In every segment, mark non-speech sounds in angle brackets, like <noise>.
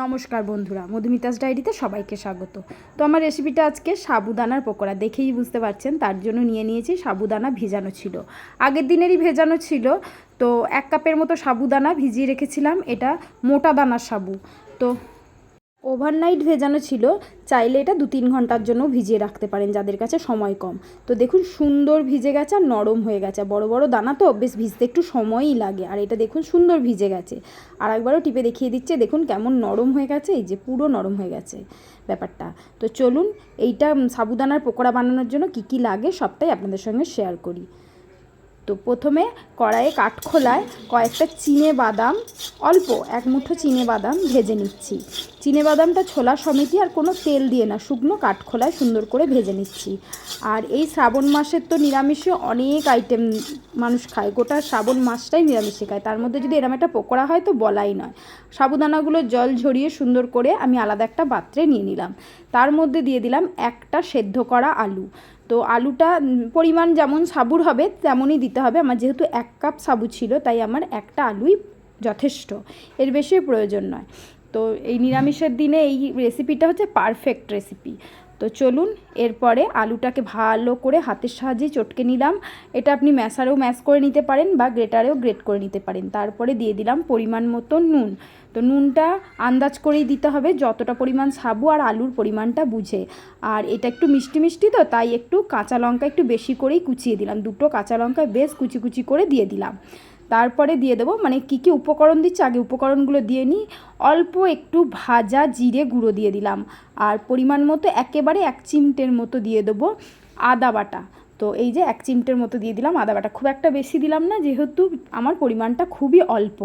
নমস্কার বন্ধুরা, মধুমিতাস ডায়েরিতে সবাইকে স্বাগত। তো আমার রেসিপিটা আজকে সাবুদানার পকোড়া, দেখেই বুঝতে পারছেন, তার জন্য নিয়ে নিয়েছি সাবুদানা ভেজানো ছিল। আগের দিনেরই ভেজানো ছিল, তো এক কাপের মতো সাবুদানা ভিজিয়ে রেখেছিলাম, এটা মোটা দানার সাবু। তো ওভারনাইট ভেজানো ছিল, চাইলে এটা দু তিন ঘণ্টার জন্য ভিজিয়ে রাখতে পারেন যাদের কাছে সময় কম। তো দেখুন, সুন্দর ভিজে গেছে আর নরম হয়ে গেছে। বড় বড় দানা তো বেশ ভিজতে একটু সময়ই লাগে। আর এটা দেখুন, সুন্দর ভিজে গেছে। আর একবারও টিপে দেখিয়ে দিচ্ছে, দেখুন কেমন নরম হয়ে গেছে, এই যে পুরো নরম হয়ে গেছে ব্যাপারটা। তো চলুন, এইটা সাবুদানার পকোড়া বানানোর জন্য কী কী লাগে সবটাই আপনাদের সঙ্গে শেয়ার করি। তো প্রথমে কড়াইয়ে কাঠখোলায় কয়েকটা চিনে বাদাম, অল্প এক মুঠো চিনে বাদাম ভেজে নিচ্ছি। বাদামটা ছোলা সমেতি আর কোনো তেল দিয়ে না, শুকনো কাঠখোলায় সুন্দর করে ভেজে নিচ্ছি। আর এই শ্রাবণ মাসের তো নিরামিষে অনেক আইটেম মানুষ খায়, গোটা শ্রাবণ মাসটাই নিরামিষে খায়। তার মধ্যে যদি এরম একটা পকোড়া হয় তো বলাই নয়। সাবুদানাগুলো জল ঝরিয়ে সুন্দর করে আমি আলাদা একটা পাত্রে নিয়ে নিলাম। তার মধ্যে দিয়ে দিলাম একটা সেদ্ধ করা আলু। তো আলুটা পরিমাণ যেমন সাবুর হবে, তেমনই দিতে হবে। আমার যেহেতু এক কাপ সাবু ছিল, তাই আমার একটা আলুই যথেষ্ট। এর বেশি প্রয়োজন নয়। তো এই নিরামিষের দিনে এই রেসিপিটা হচ্ছে পারফেক্ট রেসিপি তো চলুন, এরপরে আলুটাকে ভালো করে হাতের সাহায্যে চটকে নিলাম। এটা আপনি ম্যাশারেও ম্যাশ করে নিতে পারেন বা গ্রেটারেও গ্রেট করে নিতে পারেন। তারপরে দিয়ে দিলাম পরিমাণ মতো নুন। তো নুনটা আন্দাজ করেই দিতে হবে যতটা পরিমাণ সাবু আর আলুর পরিমাণটা বুঝে। আর এটা একটু মিষ্টি মিষ্টি তো, তাই একটু কাঁচা লঙ্কা একটু বেশি করেই কুচিয়ে দিলাম। দুটো কাঁচা লঙ্কা বেশ কুচি কুচি করে দিয়ে দিলাম। তারপরে দিয়ে দেবো মানে কী কী উপকরণ দিচ্ছে আগে উপকরণগুলো দিয়ে নিই। অল্প একটু ভাজা জিরে গুঁড়ো দিয়ে দিলাম। আর পরিমাণ মতো একেবারে এক চিমটের মতো দিয়ে দেবো আদা বাটা। তো এই যে এক চিমটের মতো দিয়ে দিলাম আদা বাটা। খুব একটা বেশি দিলাম না, যেহেতু আমার পরিমাণটা খুবই অল্প।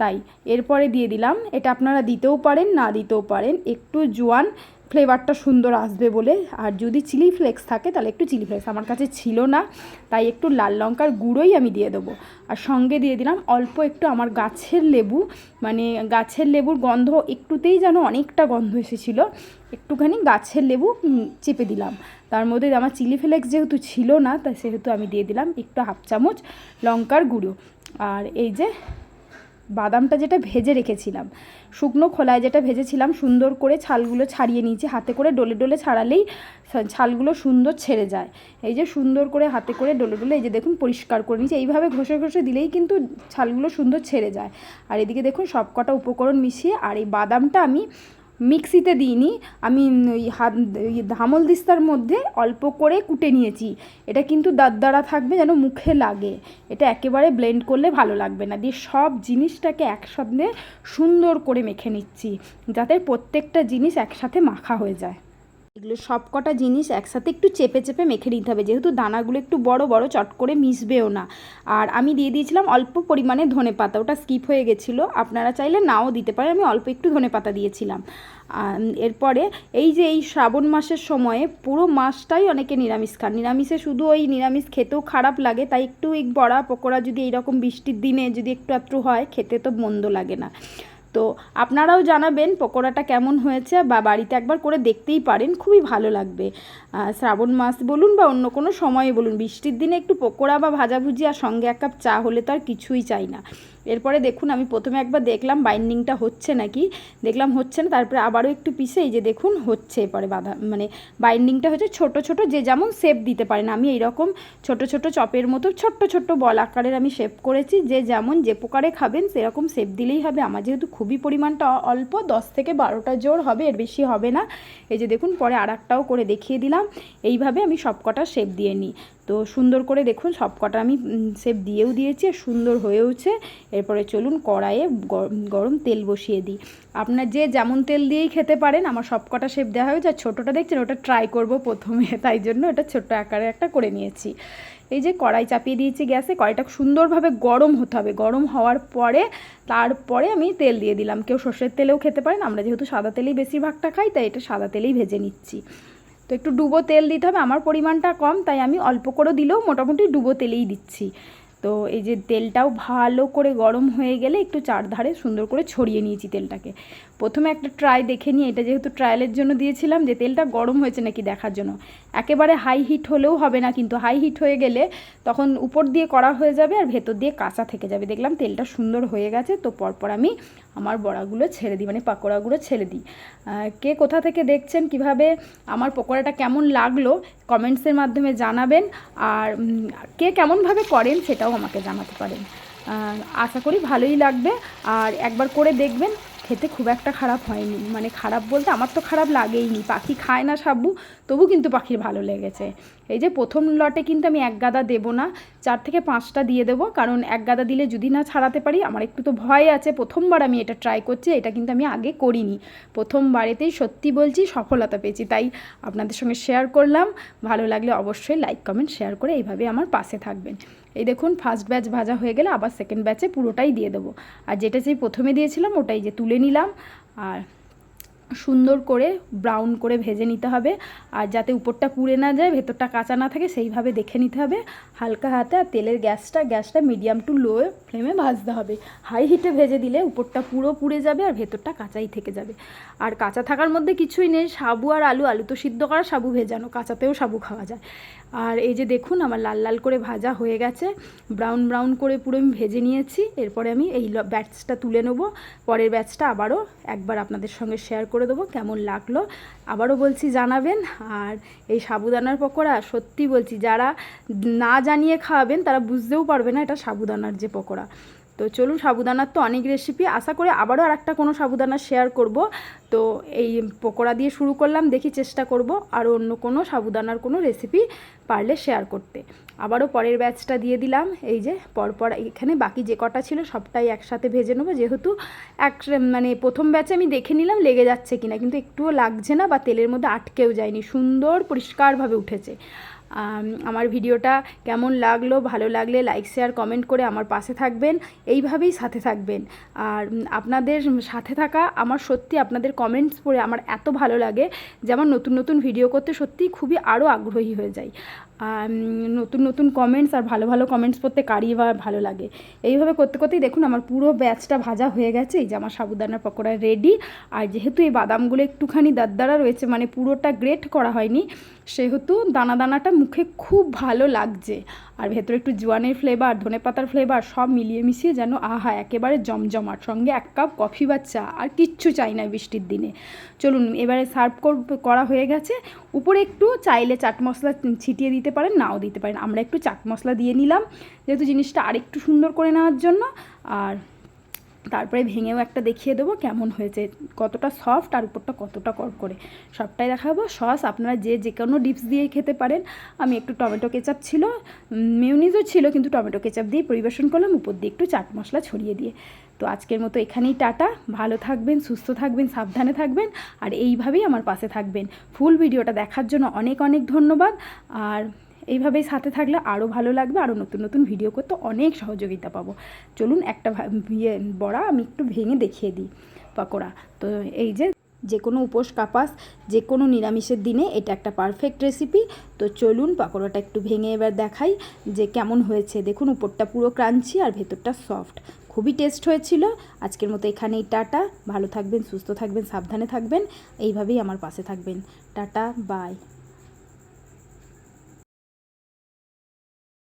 তাই এরপরে দিয়ে দিলাম, এটা আপনারা দিতেও পারেন, না দিতেও পারেন, একটু জোয়ান ফ্লেভারটা সুন্দর আসবে বলে। আর যদি চিলি ফ্লেক্স থাকে, তাহলে একটু চিলি ফ্লেক্স। আমার কাছে ছিল না, তাই একটু লাল লঙ্কার গুঁড়োই আমি দিয়ে দেবো। আর সঙ্গে দিয়ে দিলাম অল্প একটু আমার গাছের লেবু। মানে গাছের লেবুর গন্ধ একটুতেই যেন অনেকটা গন্ধ এসেছিল। একটুখানি গাছের লেবু চেপে দিলাম। তার মধ্যে আমার চিলি ফ্লেক্স যেহেতু ছিল না, তাই সেহেতু আমি দিয়ে দিলাম একটু হাফ চামচ লঙ্কার গুঁড়ো। আর এই যে বাদামটা যেটা ভেজে রেখেছিলাম। শুকনো খোলায় যেটা ভেজেছিলাম, সুন্দর করে ছালগুলো ছাড়িয়ে নিয়েছি। হাতে করে ডলে ডলে ছাড়ালেই ছালগুলো সুন্দর ছেড়ে যায়। এই যে সুন্দর করে হাতে করে ডলে ডলে, এই যে দেখুন পরিষ্কার করে নিয়েছি। এইভাবে ঘষে ঘষে দিলেই কিন্তু ছালগুলো সুন্দর ছেড়ে যায়। আর এদিকে দেখুন সব কটা উপকরণ মিশিয়ে, আর এই বাদামটা আমি মিক্সিতে দিইনি, আমি ওই হাত ধামল দিস্তার মধ্যে অল্প করে কুটে নিয়েছি। এটা কিন্তু দাঁড়া থাকবে যেন মুখে লাগে। এটা একেবারে ব্লেন্ড করলে ভালো লাগবে না। দিয়ে সব জিনিসটাকে একসাথে সুন্দর করে মেখে নিচ্ছি, যাতে প্রত্যেকটা জিনিস একসাথে মাখা হয়ে যায়। এগুলো সব কটা জিনিস একসাথে একটু চেপে চেপে মেখে নিতে হবে। যেহেতু দানাগুলো একটু বড় বড় চট করে মিশবেও না। আর আমি দিয়ে দিয়েছিলাম অল্প পরিমাণে ধনে পাতা। ওটা স্কিপ হয়ে গেছিল। আপনারা চাইলে নাও দিতে পারেন। আমি অল্প একটু ধনে পাতা দিয়েছিলাম। এরপরে এই যে এই শ্রাবণ মাসের সময়ে পুরো মাসটাই অনেকে নিরামিষ খান। নিরামিষে শুধু ওই নিরামিষ খেতেও খারাপ লাগে। তাই একটু এই বড়া, পকোড়া যদি এইরকম বৃষ্টির দিনে যদি একটু একটু হয়, খেতে তো মন্দ লাগে না। তো আপনারাও জানাবেন পকোড়াটা কেমন হয়েছে বা বাড়িতে একবার করে দেখতেই পারেন, খুবই ভালো লাগবে। শ্রাবণ মাস বলুন বা অন্য কোনো সময়ে বলুন, বৃষ্টির দিনে একটু পকোড়া বা ভাজাভুজি আর সঙ্গে এক কাপ চা হলে তো আর কিছুই চাই না। এরপরে দেখুন, আমি প্রথমে একবার দেখলাম বাইন্ডিংটা হচ্ছে নাকি। দেখলাম হচ্ছে না, তারপরে আবারও একটু পিসে এই যে দেখুন, হচ্ছে এরপরে বাধা মানে বাইন্ডিংটা হচ্ছে ছোট ছোট, যে যেমন শেপ দিতে পারেন। আমি এইরকম ছোট ছোট চপের মতো ছোট্ট ছোট্ট বল আকারের আমি শেপ করেছি, যে যেমন যে প্রকারে খাবেন, সেরকম শেপ দিলেই হবে। আমার যেহেতু খুবই পরিমাণটা অল্প, দশ থেকে বারোটা জোর হবে, এর বেশি হবে না। এই যে দেখুন, পরে আর করে দেখিয়ে দিলাম। এইভাবে আমি সবকটা শেপ দিয়ে নিই। তো সুন্দর করে দেখুন সব কটা আমি শেপ দিয়েও দিয়েছি, আর সুন্দর হয়েওছে। এরপরে চলুন কড়াইয়ে গরম তেল বসিয়ে দিই। আপনার যে যেমন তেল দিয়েই খেতে পারেন, আমার সব কটা শেপ দেওয়া হয়েছে, আর ছোটোটা দেখছেন, ওটা ট্রাই করব প্রথমে, <laughs> তাই জন্য এটা ছোট্ট আকারে একটা করে নিয়েছি। এই যে কড়াই চাপিয়ে দিয়েছি গ্যাসে, কড়াইটা সুন্দরভাবে গরম হতে হবে। গরম হওয়ার পরে, তারপরে আমি তেল দিয়ে দিলাম। কেউ সর্ষের তেলেও খেতে পারেন, আমরা যেহেতু সাদা তেলেই বেশিরভাগটা খাই, তাই এটা সাদা তেলেই ভেজে নিচ্ছি। তো একটু ডুবো তেল দিতে হবে, আমার পরিমাণটা কম, তাই আমি অল্প করে দিলেও মোটামুটি ডুবো তেলেই দিচ্ছি। তো এই যে তেলটাও ভালো করে গরম হয়ে গেলে একটু চারধারে সুন্দর করে ছড়িয়ে নিয়েছি তেলটাকে। প্রথমে একটা ট্রাই দেখে নিয়ে, এটা যেহেতু ট্রায়ালের জন্য দিয়েছিলাম, যে তেলটা গরম হয়েছে নাকি দেখার জন্য। একেবারে হাই হিট হলেও হবে না, কিন্তু হাই হিট হয়ে গেলে তখন উপর দিয়ে করা হয়ে যাবে আর ভেতর দিয়ে কাঁচা থেকে যাবে। দেখলাম তেলটা সুন্দর হয়ে গেছে, তো পরপর আমি আমার বড়াগুলো ছেড়ে দিই মানে পাকোড়াগুলো ছেড়ে দিই। কে কোথা থেকে দেখছেন কীভাবে আমার পকোড়াটা কেমন লাগল, কমেন্টসের মাধ্যমে জানাবেন। আর কে কেমনভাবে করেন সেটাও আমাকে জানাতে পারেন। আশা করি ভালোই লাগবে। আর একবার করে দেখবেন। খেতে খুব একটা খারাপ হয়নি। মানে খারাপ বলতে আমার তো খারাপ লাগেইনি। পাখি খায় না সাবু তবু কিন্তু পাখির ভালো লেগেছে। এই যে প্রথম লটে কিন্তু আমি এক গাদা দেবো না, চার থেকে পাঁচটা দিয়ে দেবো, কারণ এক গাদা দিলে যদি না ছাড়াতে পারি, আমার একটু তো ভয় আছে। প্রথমবার আমি এটা ট্রাই করছি, এটা কিন্তু আমি আগে করিনি। প্রথমবারেতেই সত্যি বলছি, সফলতা পেয়েছি। তাই আপনাদের সঙ্গে শেয়ার করলাম। ভালো লাগলে অবশ্যই লাইক কমেন্ট শেয়ার করে এইভাবে আমার পাশে থাকবেন। এই দেখুন ফার্স্ট ব্যাচ ভাজা হয়ে গেলে আবার সেকেন্ড ব্যাচে পুরোটাই দিয়ে দেবো। আর যেটা সেই প্রথমে দিয়েছিলাম, ওটাই যে তুলে নিলাম। আর সুন্দর করে ব্রাউন করে ভেজে নিতে হবে। আর যাতে উপরটা পুড়ে না যায়, ভেতরটা কাঁচা না থাকে, সেইভাবে দেখে নিতে হবে। হালকা হাতে আর তেলের গ্যাসটা গ্যাসটা মিডিয়াম টু লো ফ্লেমে ভাজতে হবে। হাই হিটে ভেজে দিলে উপরটা পুরো পুড়ে যাবে আর ভেতরটা কাঁচাই থেকে যাবে। আর কাঁচা থাকার মধ্যে কিছুই নেই, সাবু আর আলু আলু তো সিদ্ধ করা সাবু ভেজানো, কাঁচাতেও সাবু খাওয়া যায়। আর এই যে দেখুন, আমার লাল লাল করে ভাজা হয়ে গেছে ব্রাউন ব্রাউন করে পুরো আমি ভেজে নিয়েছি। এরপরে আমি এই ব্যাচটা তুলে নেব। পরের ব্যাচটা আবারও একবার আপনাদের সঙ্গে শেয়ার করে দেবো কেমন লাগল। আবারও বলছি জানাবেন। আর এই সাবুদানার পকোড়া, সত্যি বলছি, যারা না জানিয়ে খাওয়াবেন, তারা বুঝতেও পারবে না এটা সাবুদানার যে পকোড়া। তো চলুন, সাবুদানার তো অনেক রেসিপি আশা করে আবারও আর একটা কোনো সাবুদানা শেয়ার করব। তো এই পকোড়া দিয়ে শুরু করলাম, দেখি চেষ্টা করব আর অন্য কোনো সাবুদানার কোনো রেসিপি পারলে শেয়ার করতে। আবারও পরের ব্যাচটা দিয়ে দিলাম, এই যে পরপর এখানে বাকি যে কটা ছিল সবটাই একসাথে ভেজে নেব, যেহেতু এক মানে প্রথম ব্যাচে আমি দেখে নিলাম লেগে যাচ্ছে কিনা, কিন্তু একটুও লাগছে না বা তেলের মধ্যে আটকেও যায়নি, সুন্দর পরিষ্কারভাবে উঠেছে। আমার ভিডিওটা কেমন লাগল ভালো লাগলে লাইক শেয়ার কমেন্ট করে আমার পাশে থাকবেন এইভাবেই সাথে থাকবেন। আর আপনাদের সাথে থাকা আমার সত্যি আপনাদের কমেন্টস পড়ে আমার এত ভালো লাগে যে আমার নতুন নতুন ভিডিও করতে সত্যিই খুবই আরও আগ্রহী হয়ে আম, নতুন নতুন কমেন্টস আর ভালো ভালো কমেন্টস পড়তে কারি বা ভালো লাগে। এইভাবে করতে, করতেই দেখুন আমার পুরো ব্যাচটা ভাজা হয়ে গেছে। এই যে আমার সাবুদানার পকোড়া রেডি আর যেহেতু এই বাদামগুলো একটুখানি দাদ্দারা রয়েছে মানে পুরোটা গ্রেট করা হয়নি, সেহেতু দানা দানাটা মুখে খুব ভালো লাগছে। আর ভেতরে একটু জোয়ানের ফ্লেভার ধনে পাতার ফ্লেভার সব মিলিয়ে মিশিয়ে যেন আহা, একেবারে জমজমাট সঙ্গে এক কাপ কফি বা চা, আর কিচ্ছু চাই না বৃষ্টির দিনে। চলুন, এবারে সার্ভ করা হয়ে গেছে। উপরে একটু চাইলে চাট মশলা ছিটিয়ে দিতে পারেন, নাও দিতে পারেন। আমরা একটু চাট মশলা দিয়ে নিলাম, যেহেতু জিনিসটা আরেকটু সুন্দর করে নেওয়ার জন্য। আর তারপরে ভেঙেও একটা দেখিয়ে দেবো কেমন হয়েছে, কতটা সফট আর উপরটা কতটা কর করে সবটাই দেখাবো। সস আপনারা যে যে কোনো ডিপস দিয়ে খেতে পারেন। আমি একটু টমেটো কেচাপ ছিল মিউনিজও ছিল, কিন্তু টমেটো কেচাপ দিয়ে পরিবেশন করলাম, উপর দিয়ে একটু চাট মশলা ছড়িয়ে দিয়ে। তো আজকের মতো এখানেই টাটা। ভালো থাকবেন, সুস্থ থাকবেন, সাবধানে থাকবেন আর এইভাবেই আমার পাশে থাকবেন। ফুল ভিডিওটা দেখার জন্য অনেক অনেক ধন্যবাদ। আর এইভাবেই সাথে থাকলে আরও ভালো লাগবে, আরও নতুন নতুন ভিডিও করতে অনেক সহযোগিতা পাবো। চলুন একটা ইয়ে বড়া আমি একটু ভেঙে দেখিয়ে দিই পাকোড়া। তো এই যে যে কোনো উপোস কাপাস, যে কোনো নিরামিষের দিনে এটা একটা পারফেক্ট রেসিপি তো চলুন পাকোড়াটা একটু ভেঙে এবার দেখাই যে কেমন হয়েছে। দেখুন, উপরটা পুরো ক্রাঞ্চি আর ভেতরটা সফট খুবই টেস্ট হয়েছিল। আজকের মতো এখানেই টাটা। ভালো থাকবেন, সুস্থ থাকবেন, সাবধানে থাকবেন। এইভাবেই আমার পাশে থাকবেন। Tata bye